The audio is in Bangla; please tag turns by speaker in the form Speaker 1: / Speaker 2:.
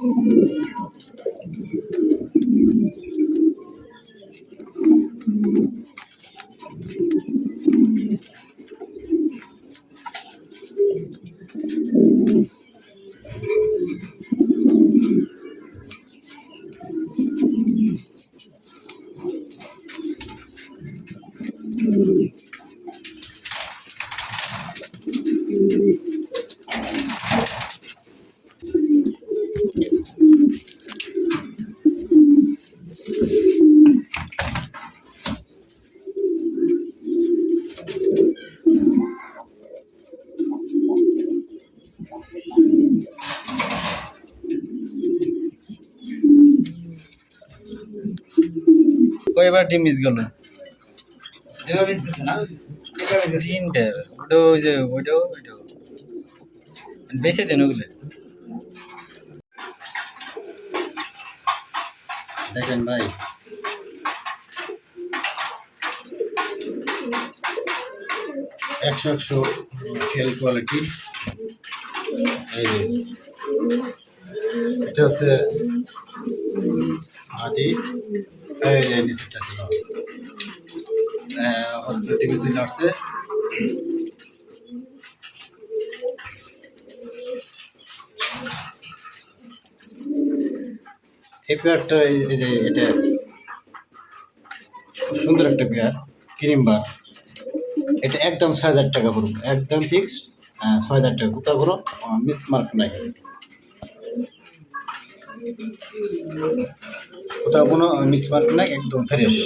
Speaker 1: Mm-hmm. কয়বার ডিম মিস গেল
Speaker 2: দুইবার মিস দিছে না? গেছে
Speaker 1: তিনটে ওটা ওই যে ওইটাও ওইটাও। বেঁচে দেন ওগুলো। দেখেন ভাই। একশো একশো খেল কোয়ালিটি এই এটা হচ্ছে আদি। এই যে ছিল। টিভি চলে আসছে। এই পেয়ারটা, এই যে এটা সুন্দর একটা পেয়ার, ক্রিম বার। এটা একদম ছয় হাজার টাকা পড়বে একদম ফিক্সড ছয় হাজার টাকা। কোথাও কোনো মিস মার্ক নাই। কোথাও কোনো মিসমার্ক নাই একদম ফ্রেশ